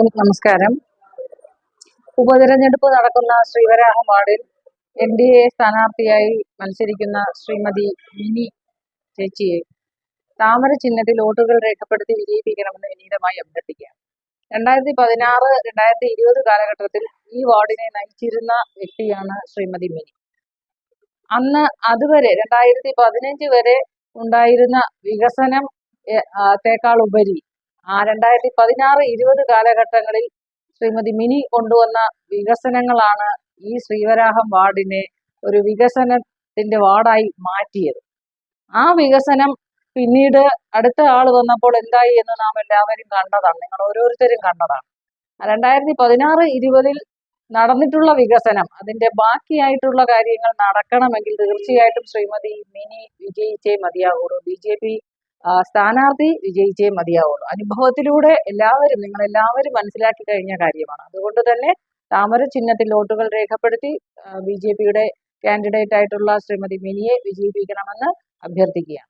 എല്ലാവർക്കും നമസ്കാരം. ഉപതെരഞ്ഞെടുപ്പ് നടക്കുന്ന ശ്രീവരാഹ വാർഡിൽ എൻ ഡി എ സ്ഥാനാർത്ഥിയായി മത്സരിക്കുന്ന ശ്രീമതി മിനി ചേച്ചിയെ താമര ചിഹ്നത്തിൽ വോട്ടുകൾ രേഖപ്പെടുത്തി വിജയിപ്പിക്കണമെന്ന് വിനീതമായി അഭ്യർത്ഥിക്കുക രണ്ടായിരത്തി പതിനാറ് രണ്ടായിരത്തി ഇരുപത് കാലഘട്ടത്തിൽ ഈ വാർഡിനെ നയിച്ചിരുന്ന വ്യക്തിയാണ് ശ്രീമതി മിനി. അന്ന് അതുവരെ രണ്ടായിരത്തി പതിനഞ്ച് വരെ ഉണ്ടായിരുന്ന വികസനം ത്തേക്കാൾ ഉപരി ആ രണ്ടായിരത്തി പതിനാറ് ഇരുപത് കാലഘട്ടങ്ങളിൽ ശ്രീമതി മിനി കൊണ്ടുവന്ന വികസനങ്ങളാണ് ഈ ശ്രീവരാഹം വാർഡിനെ ഒരു വികസനത്തിന്റെ വാർഡായി മാറ്റിയത്. ആ വികസനം പിന്നീട് അടുത്ത ആൾ വന്നപ്പോൾ എന്തായി എന്ന് നാം എല്ലാവരും കണ്ടതാണ്. നിങ്ങൾ ഓരോരുത്തരും കണ്ടതാണ്. രണ്ടായിരത്തി പതിനാറ് ഇരുപതിൽ നടന്നിട്ടുള്ള വികസനം അതിന്റെ ബാക്കിയായിട്ടുള്ള കാര്യങ്ങൾ നടക്കണമെങ്കിൽ തീർച്ചയായിട്ടും ശ്രീമതി മിനി വിജയിച്ചേ മതിയാകുള്ളൂ ബി ജെ പി സ്ഥാനാർത്ഥി വിജയിച്ചേ മതിയാവുള്ളൂ. അനുഭവത്തിലൂടെ എല്ലാവരും നിങ്ങൾ എല്ലാവരും മനസ്സിലാക്കി കഴിഞ്ഞ കാര്യമാണ്. അതുകൊണ്ട് തന്നെ താമര ചിഹ്നത്തിൽ വോട്ടുകൾ രേഖപ്പെടുത്തി ബി ജെ പിയുടെ കാൻഡിഡേറ്റ് ആയിട്ടുള്ള ശ്രീമതി മിനിയെ വിജയിപ്പിക്കണമെന്ന് അഭ്യർത്ഥിക്കുകയാണ്.